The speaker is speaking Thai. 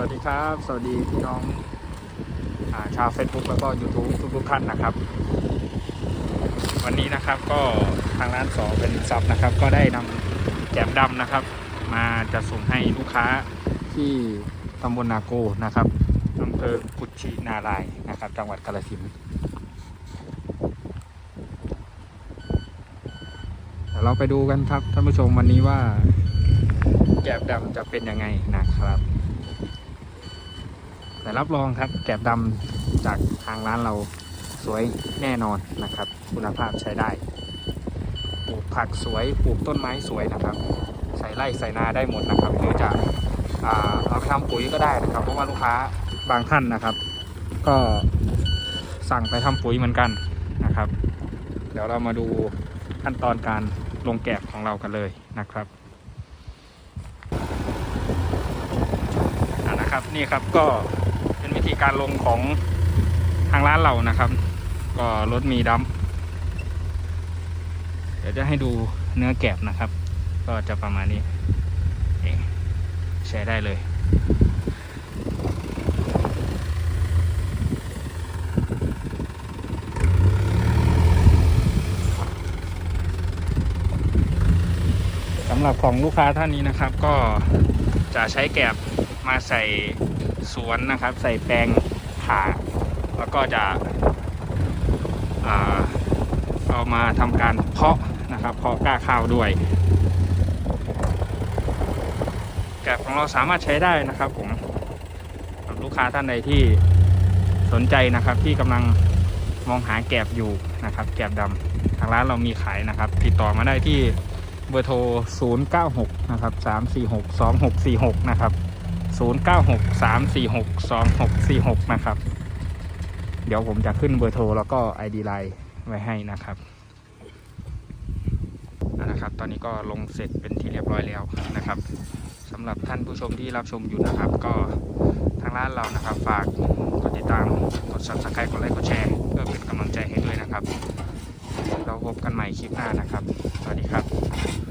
วัสดีครับ สวัสดีพี่น้องอาชาว Facebook แล้วก็ YouTube ทุกๆท่านนะครับ วันนี้นะครับก็ทางร้านสอเป็นซับนะครับ ก็ได้นำแกมดำนะครับ มาจะส่งให้ลูกค้าที่ตำบลนาโกนะครับอำเภอกุชินารายนะครับ จังหวัดกาฬสินธุ์เดี๋ยวเราไปดูกันครับท่านผู้ชมวันนี้ว่าแกบดำจะเป็นยังไงนะครับ แต่รับรองครับแกบดำจากทางร้านเราสวยแน่นอนนะครับ คุณภาพใช้ได้ปลูกผักสวยปลูกต้นไม้สวยนะครับ ใส่ไร่ใส่นาได้หมดนะครับหรือจะอ่าเอาไปทำปุ๋ยก็ได้นะครับ เพราะว่าลูกค้าบางท่านนะครับ ก็สั่งไปทำปุ๋ยเหมือนกันนะครับ เดี๋ยวเรามาดูขั้นตอนการลงแกบของเรากันเลยนะครับนะครับนี่ครับก็ เป็นวิธีการลงของทางร้านเรานะครับ ก็รถมีดัมเดี๋ยวจะให้ดูเนื้อแกบนะครับ ก็จะประมาณนี้ใช้ได้เลยสำหรับของลูกค้าท่านนี้นะครับ ก็จะใช้แกบมาใส่ สวนนะครับ ใส่แปลงผ่า แล้วก็จะเอามาทำการเพาะนะครับเพาะกล้าข้าวด้วยแกบของเราสามารถใช้ได้นะครับผมสำหรับลูกค้าท่านใดที่สนใจนะครับที่กำลังมองหาแกบอยู่นะครับ แกบดำทางร้านเรามีขายนะครับ ติดต่อมาได้ที่เบอร์โทร 096 นะครับ 346 2646 นะครับ 096 346 2646 นะครับ เดี๋ยวผมจะขึ้นเบอร์โทรแล้วก็ ID Line ไว้ให้นะครับนะครับ ตอนนี้ก็ลงเสร็จเป็นที่เรียบร้อยแล้วนะครับสำหรับท่านผู้ชมที่รับชมอยู่นะครับ ก็ทางร้านเรานะครับ ฝากกดติดตามกด subscribe กดไลค์กดแชร์เพื่อเป็นกำลังใจให้ด้วยนะครับ เราพบกันใหม่คลิปหน้านะครับ สวัสดีครับ